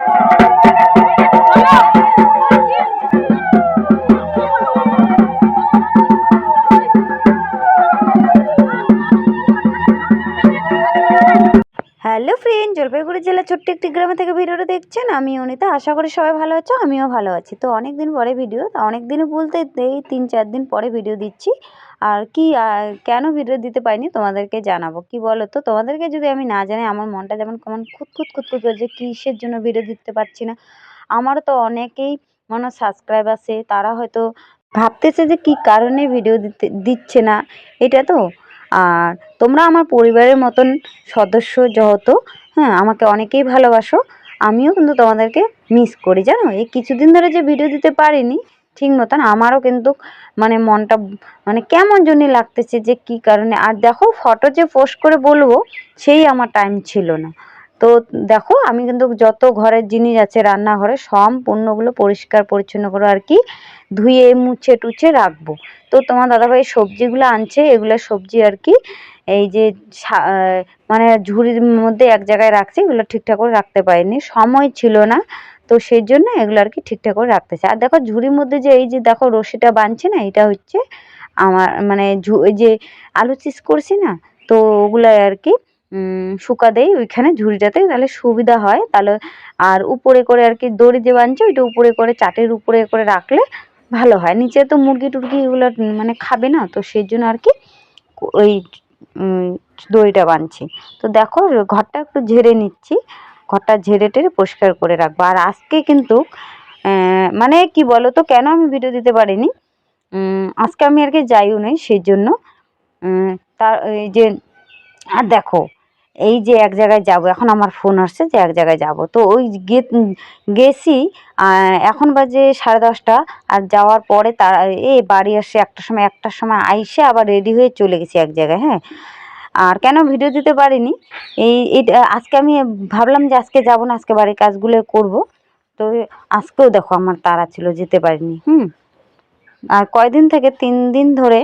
you. Hello friend, Jalpaiguri জেলার ছোট্ট একটি গ্রামে থেকে ভিডিওটা দেখছেন আমি অনিতা। আশা করি সবাই ভালো আছো, আমিও ভালো আছি। তো অনেক দিন পরে ভিডিও অনেক দিন বলতে এই তিন চার দিন পরে ভিডিও দিচ্ছি। আর কি কেন ভিডিও দিতে পারিনি তোমাদেরকে জানাব, কি বলো তো? তোমাদেরকে যদি আমি না জানি আমার মনটা যেমন কেমন খুঁত খুঁত খুঁত খুঁত করছে কিসের জন্য ভিডিও দিতে পারছি না? আমারও তো অনেকেই মনে সাবস্ক্রাইব আছে, তারা হয়তো ভাবতেছে যে কি কারণে ভিডিও দিতে, দিচ্ছে না, এটা তো। আর তোমরা আমার পরিবারের মতন সদস্য যেহেতু হ্যাঁ আমাকে অনেকেই ভালোবাসো, আমিও কিন্তু তোমাদেরকে মিস করি, জানো? এই কিছুদিন ধরে যে ভিডিও দিতে পারিনি, ঠিক মতন আমারও কিন্তু মানে মনটা মানে কেমন জন্য লাগতেছে যে কি কারণে। আর দেখো ফটো যে পোস্ট করে বলব, সেই আমার টাইম ছিল না। তো দেখো, আমি কিন্তু যত ঘরের জিনিস আছে, রান্নাঘরে, সম্পূর্ণগুলো পরিষ্কার, পরিচ্ছন্ন করে আর কি ধুয়ে, মুছে, টুছে রাখব। তো তোমার দাদাভাই সবজিগুলো আনছে, এগুলো সবজি আর কি এই যে মানে ঝুড়ির মধ্যে এক জায়গায় রাখছি, এগুলো ঠিকঠাক করে রাখতে পারিনি, সময় ছিল না, তো সেই জন্য এগুলো আর কি ঠিকঠাক করে রাখতে চাই। আর দেখো ঝুড়ির মধ্যে যে এই যে দেখো রশিটা বাঁধছে না, এটা হচ্ছে আমার মানে ঝু- যে আলু চিস করছি না, তো ওগুলাই আর কি শুকা দেই ওইখানে ঝুড়িটাতে, তাহলে সুবিধা হয়। তাহলে আর উপরে করে আর কি দড়ি যে বাঁধছে, ওইটা উপরে করে, চাটের উপরে করে রাখলে ভালো হয়। নিচে তো মুরগি টুরগি এগুলো মানে খাবে না, তো সেই জন্য আর কি, ওই দড়িটা বাঁধছি। তো দেখো, ঘরটা একটু ঝেড়ে নিচ্ছি। ঘরটা ঝেড়ে টেড়ে পরিষ্কার করে রাখব। আর আজকে কিন্তু মানে কি বলো তো কেন আমি ভিডিও দিতে পারিনি? আজকে আমি আর কি যাইও নাই, সেই জন্য। তার এই যে, আর দেখো এই যে এক জায়গায় যাব, এখন আমার ফোন আসছে যে এক জায়গায় যাব। তো ওই গেছি এখন বাজে সাড়ে দশটা, আর যাওয়ার পরে তার, এ বাড়ি আসে একটার সময় একটার সময় আইসে আবার রেডি হয়ে চলে গেছি এক জায়গায় হ্যাঁ। আর কেন ভিডিও দিতে পারিনি? এই এটা আজকে আমি ভাবলাম যে আজকে যাব না, আজকে বাড়ির কাজগুলো করব। তো আজকেও দেখো আমার তাড়া ছিল, যেতে পারিনি, হুম। আর কয়দিন থেকে, তিন দিন ধরে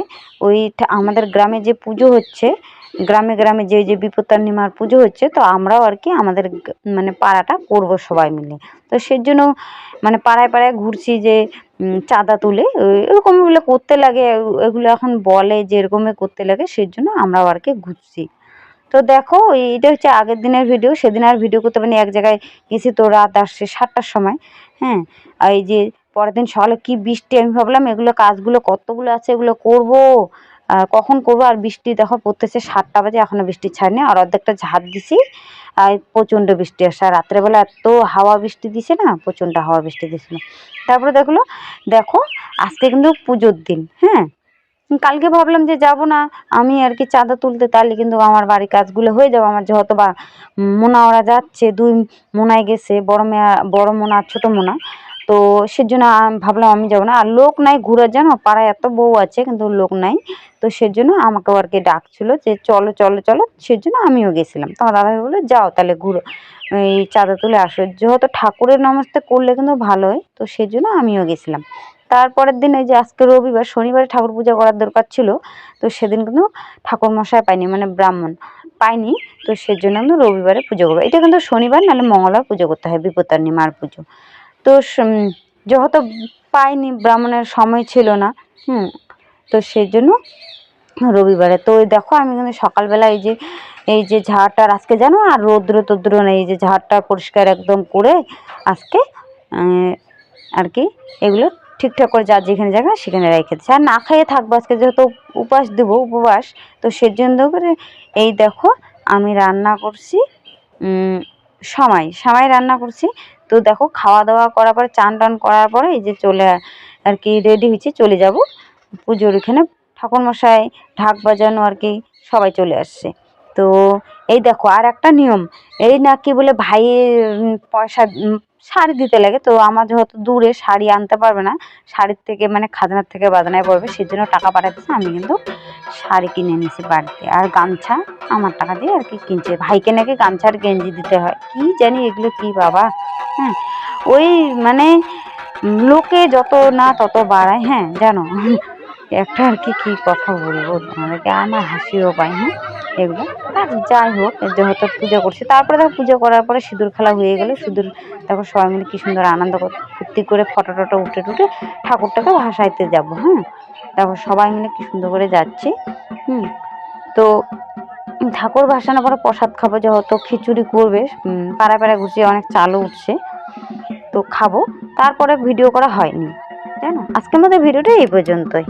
ওই আমাদের গ্রামে যে পুজো হচ্ছে গ্রামে গ্রামে যে যে বিপত্তার্ণিমার পুজো হচ্ছে, তো আমরাও আর কি আমাদের মানে পাড়াটা করব সবাই মিলে। তো সেই জন্য মানে পাড়ায় পাড়ায় ঘুরছি যে চাঁদা তুলে এরকম এগুলো করতে লাগে এগুলো এখন বলে যে এরকমই করতে লাগে, সেই জন্য আমরাও আর কি ঘুরছি। তো দেখো এটা হচ্ছে আগের দিনের ভিডিও, সেদিন আর ভিডিও করতে পারিনি, এক জায়গায় গেছি তো রাত আসছে সাতটার সময় হ্যাঁ? এই যে পরের দিন সকালে কি বৃষ্টি, আমি ভাবলাম এগুলো কাজগুলো কতগুলো আছে, এগুলো করব আর কখন করব? আর বৃষ্টি দেখো পড়তেছে সাতটা বাজে এখনও বৃষ্টি ছাড়েনি। আর অর্ধেকটা ঝাঁট দিছি। আর প্রচণ্ড বৃষ্টি আসছে আর রাত্রেবেলা এত হাওয়া বৃষ্টি দিছে না, প্রচণ্ড হাওয়া বৃষ্টি দিছিল তারপরে দেখল, দেখো, আজকে কিন্তু পুজোর দিন হ্যাঁ? কালকে ভাবলাম যে যাব না, আমি আর কি চাঁদা তুলতে, তাহলে কিন্তু আমার বাড়ির কাজগুলো হয়ে যাবে। আমার যত বা মোনা ওরা যাচ্ছে, দুই মোনায় গেছে, বড় মেয়া, বড় মোনা আর ছোটো মোনা। তো সেজন্য ভাবলাম আমি যাব না। আর লোক নাই ঘুরে, জানো? পাড়ায় এত বউ আছে, কিন্তু লোক নাই। তো সেজন্য আমাকেও আর কি ডাকছিল যে, চলো চলো চলো। সেজন্য আমিও গেছিলাম। তোমার দাদাভাই বলল, যাও তাহলে ঘুরো। এই চাঁদা তুলে আসো। যেহেতু ঠাকুরের নমস্তে করলে কিন্তু ভালো হয়, তো সেজন্য আমিও গেছিলাম। তারপরের দিন এই যে আজকে রবিবার, শনিবারে ঠাকুর পূজা করার দরকার ছিল, তো সেদিন কিন্তু ঠাকুর মশাই পাইনি মানে ব্রাহ্মণ পাইনি, তো সেজন্য কিন্তু রবিবারে পুজো করব। এটা কিন্তু শনিবার, নাহলে মঙ্গলবার পুজো করতে হয় বিপত্তার্ণিমার পুজো। তো যেহেতু পাইনি, ব্রাহ্মণের সময় ছিল না, হুম, তো সেই জন্য রবিবারে। তো দেখো, আমি কিন্তু সকালবেলা এই যে এই যে ঝাড়টার আজকে জানো, আর রৌদ্র টৌদ্র নেই যে ঝাড়টা পরিষ্কার একদম করে আজকে আর কি, এগুলো ঠিকঠাক করে যার যেখানে জায়গা সেখানে রেখে দিচ্ছে আর না খাইয়ে থাকব আজকে, যেহেতু উপাস দেবো উপবাস তো সেজন্য করে এই দেখো, আমি রান্না করছি উম, সামাই সামাই রান্না করছি। তো দেখো খাওয়া দাওয়া করার পরে চান টান করার পরে এই যে চলে আর কি রেডি হয়েছি চলে যাব। পুজোর ওখানে ঠাকুরমশাই ঢাক বাজানো আর কি সবাই চলে আসছে। তো এই দেখো আর একটা নিয়ম এই না কি বলে ভাইয়ের পয়সা শাড়ি দিতে লাগে। তো আমার যেহেতু দূরে শাড়ি আনতে পারবে না, শাড়ির থেকে মানে খাজনার থেকে বাজনায় পড়বে সেই জন্য টাকা পাঠাতেছে, আমি কিন্তু শাড়ি কিনে নিয়েছি বাড়িতে। আর গামছা আমার টাকা দিয়ে আর কি কিনছে। ভাইকে নাকি গামছার গেঞ্জি দিতে হয়। কি জানি এগুলো কি বাবা হ্যাঁ। ওই মানে লোকে যত না তত বাড়ায় হ্যাঁ জানো? একটা আর কি কি কথা বলব তোমাদেরকে? আমার হাসিও পায় হ্যাঁ এগুলো। কাজ যাই হোক যেহেতু পুজো করছি। তারপরে দেখো পুজো করার পরে সিঁদুর খেলা হয়ে গেলে। সিঁদুর দেখো সবাই মিলে কি সুন্দর আনন্দ ফুর্তি করে ফটো টটো উঠে টুটে ঠাকুরটাকে ভাসাইতে যাব হ্যাঁ? দেখো সবাই মিলে কি সুন্দর করে যাচ্ছি, হুম? তো ঠাকুর ভাসানোর পরে প্রসাদ খাব যেহেতু খিচুড়ি করবে পাড়ায় পাড়ায় ঘুষিয়ে অনেক চালও উঠছে। তো খাব। তারপরে ভিডিও করা হয়নি তাই না আজকের মধ্যে ভিডিওটা এই পর্যন্তই।